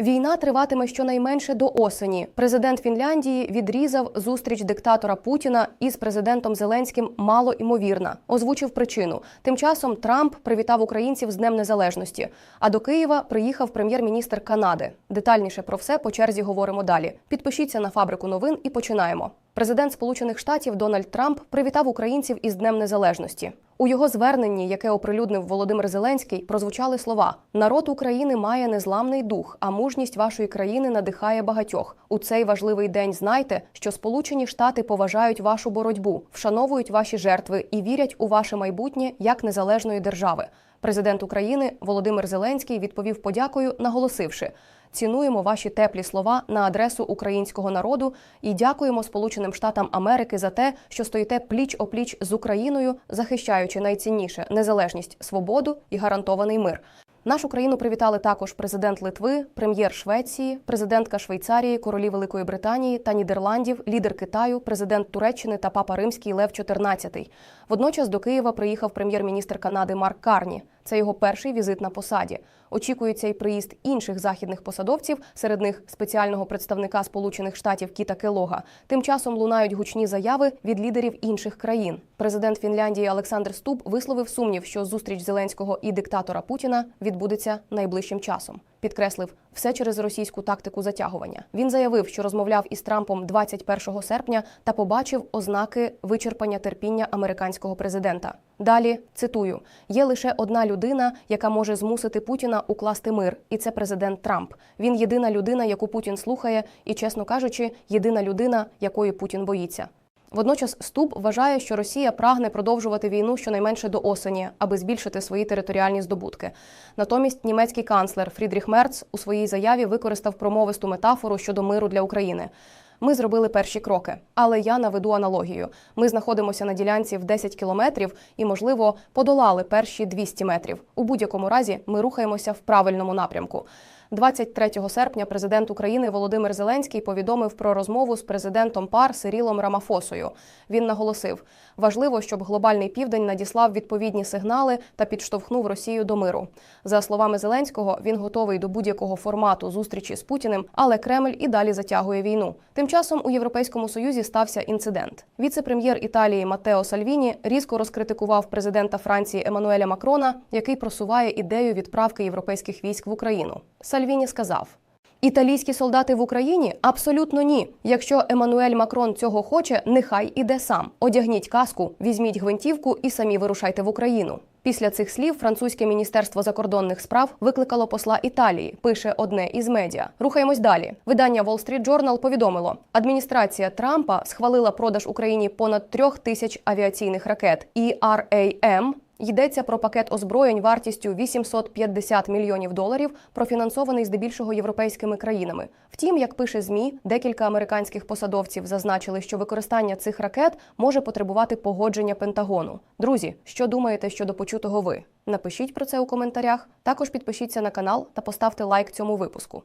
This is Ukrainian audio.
Війна триватиме щонайменше до осені. Президент Фінляндії відрізав зустріч диктатора Путіна із президентом Зеленським мало імовірна. Озвучив причину. Тим часом Трамп привітав українців з Днем Незалежності. А до Києва приїхав прем'єр-міністр Канади. Детальніше про все по черзі говоримо далі. Підпишіться на фабрику новин і починаємо. Президент Сполучених Штатів Дональд Трамп привітав українців із Днем Незалежності. У його зверненні, яке оприлюднив Володимир Зеленський, прозвучали слова: Народ України має незламний дух, а мужність вашої країни надихає багатьох. У цей важливий день знайте, що Сполучені Штати поважають вашу боротьбу, вшановують ваші жертви і вірять у ваше майбутнє як незалежної держави. Президент України Володимир Зеленський відповів подякою, наголосивши. Цінуємо ваші теплі слова на адресу українського народу і дякуємо Сполученим Штатам Америки за те, що стоїте пліч опліч з Україною, захищаючи найцінніше незалежність, свободу і гарантований мир. Нашу країну привітали також президент Литви, прем'єр Швеції, президентка Швейцарії, королі Великої Британії та Нідерландів, лідер Китаю, президент Туреччини та папа Римський Лев XIV. Водночас до Києва приїхав прем'єр-міністр Канади Марк Карні. Це його перший візит на посаді. Очікується й приїзд інших західних посадовців, серед них спеціального представника Сполучених Штатів Кіта Келога. Тим часом лунають гучні заяви від лідерів інших країн. Президент Фінляндії Олександр Ступ висловив сумнів, що зустріч Зеленського і диктатора Путіна відбудеться найближчим часом. Підкреслив все через російську тактику затягування. Він заявив, що розмовляв із Трампом 21 серпня та побачив ознаки вичерпання терпіння американського президента. Далі цитую: є лише одна людина, яка може змусити Путіна укласти мир, і це президент Трамп. Він єдина людина, яку Путін слухає, і, чесно кажучи, єдина людина, якої Путін боїться. Водночас Ступ вважає, що Росія прагне продовжувати війну щонайменше до осені, аби збільшити свої територіальні здобутки. Натомість німецький канцлер Фрідріх Мерц у своїй заяві використав промовисту метафору щодо миру для України. Ми зробили перші кроки, але я наведу аналогію. Ми знаходимося на ділянці в 10 кілометрів і, можливо, подолали перші 200 метрів. У будь-якому разі ми рухаємося в правильному напрямку. 23 серпня президент України Володимир Зеленський повідомив про розмову з президентом ПАР Сирілом Рамафосою. Він наголосив, важливо, щоб глобальний південь надіслав відповідні сигнали та підштовхнув Росію до миру. За словами Зеленського, він готовий до будь-якого формату зустрічі з Путіним, але Кремль і далі затягує війну. Тим часом у Європейському Союзі стався інцидент. Віце-прем'єр Італії Матео Сальвіні різко розкритикував президента Франції Еммануеля Макрона, який просуває ідею відправки європейських військ в Україну. Сальвіні сказав. Італійські солдати в Україні абсолютно ні. Якщо Еммануель Макрон цього хоче, нехай іде сам. Одягніть каску, візьміть гвинтівку і самі вирушайте в Україну. Після цих слів французьке міністерство закордонних справ викликало посла Італії. Пише одне із медіа. Рухаємось далі. Видання Wall Street Journal повідомило: адміністрація Трампа схвалила продаж Україні понад трьох тисяч авіаційних ракет. ERAM Йдеться про пакет озброєнь вартістю 850 мільйонів доларів, профінансований здебільшого європейськими країнами. Втім, як пише змі, декілька американських посадовців зазначили, що використання цих ракет може потребувати погодження Пентагону. Друзі, що думаєте щодо почутого ви? Напишіть про це у коментарях. Також підпишіться на канал та поставте лайк цьому випуску.